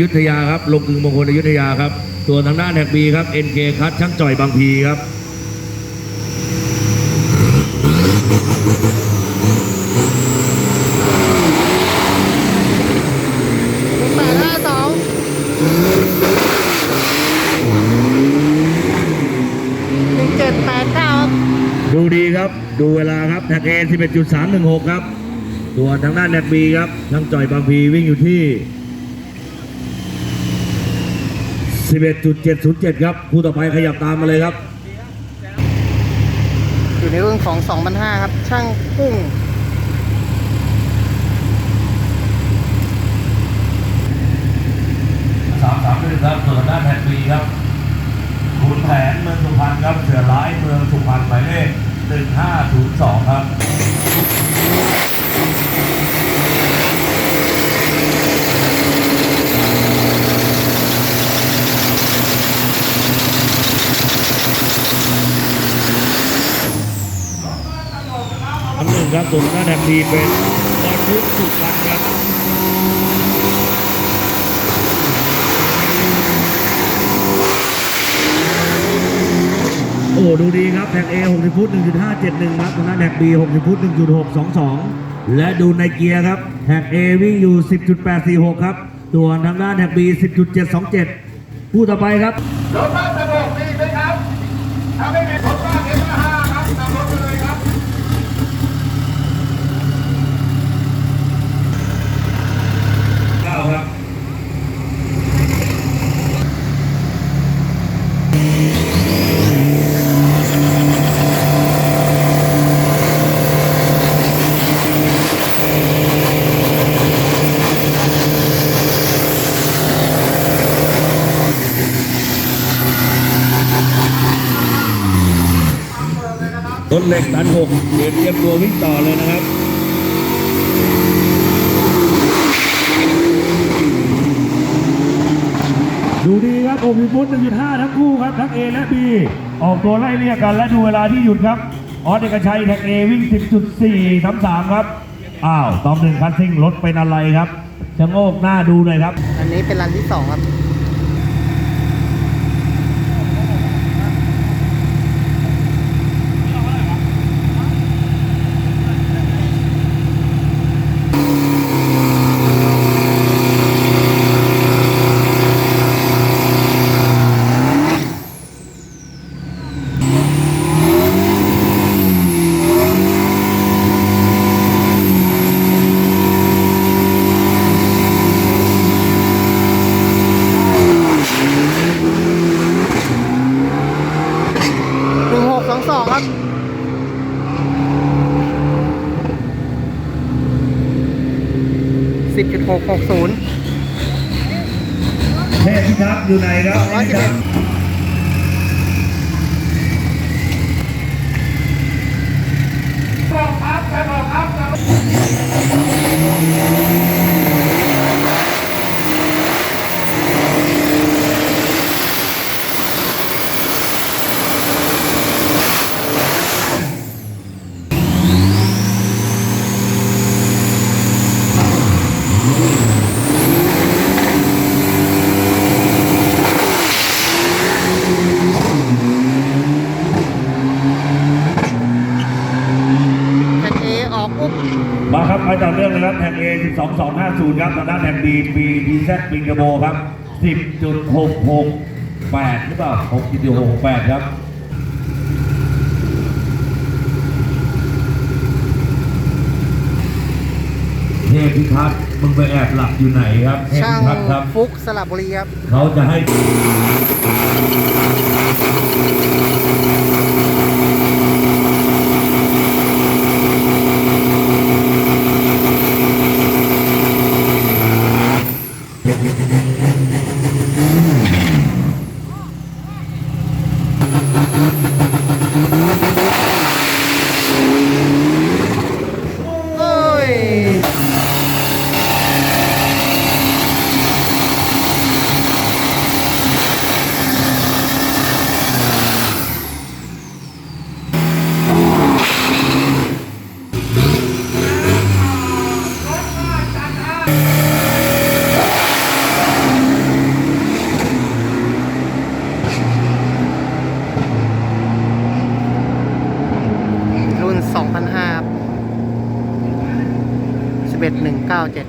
ยุธยาครับ ลงกึ่งมงคลอยุธยาครับ ส่วนทางด้านแท็กบีครับ NK คัดช่างจ่อยบางพีครับแปดห้าสองหนึ่งเจ็ดแปดเก้าครับดูดีครับ ดูเวลาครับแท็กเอ11.316ครับส่วนทางด้านแท็กบีครับช่างจ่อยบางพีวิ่งอยู่ที่ 11.707 ครับคู่ต่อไปขยับตามมาเลยครับ อยู่ในรุ่นของสองพันห้าครับ ช่างกุ้งสามสามหนึ่งครับส่วนด้านแผ่นบีครับขุนแผนเมืองสุพรรณครับเสือร้ายเมืองสุพรรณหมายเลขหนึ่งห้าศูนย์สองครับ อันหนึ่ง ครับส่วนด้านแผ่นบีเป็นบอลพุทธสุพรรณครับโอ้ดูดีครับแท็ก A 60ฟุต1.571ครับทางด้านแท็ก B 60ฟุต1.622และดูในเกียร์ครับแท็ก A วิ่งอยู่10.846ครับส่วนทางด้านแท็ก B 10.727ผู้ต่อไปครับรถบ้านสะดวกมีไหมครับถ้าไม่มีห้าครับนำรถไปเลยครับ 9 ครับ รถเหล็กตันหกเดี๋ยวเตรียมตัววิ่งต่อเลยนะครับดูดีครับโอมิฟุต1.5 ทั้งคู่ครับ ทั้ง A และ B ออกตัวไล่เรียกกันและดูเวลาที่หยุดครับ ออสเอกชัยแท็ก A วิ่ง 10.433 ครับ อ้าวตอมหนึ่งคัสซิ่งรถเป็นอะไรครับชะโงกหน้าดูหน่อยครับ อันนี้เป็นรันที่สองครับ 1.660เทพพิทักษ์อยู่ไหนครับ A 12250 ครับทางด้านแท็ก B B B Z ปิงกโบครับ 10.668 หรือเปล่า6.668 ครับเทพพิทักษ์มึงไปแอบหลับอยู่ไหนครับเทพช่างพิทักษ์ครับ ฟุกสลับบุรีครับ เขาจะให้ เดหนึ่งเก้าเจ็ด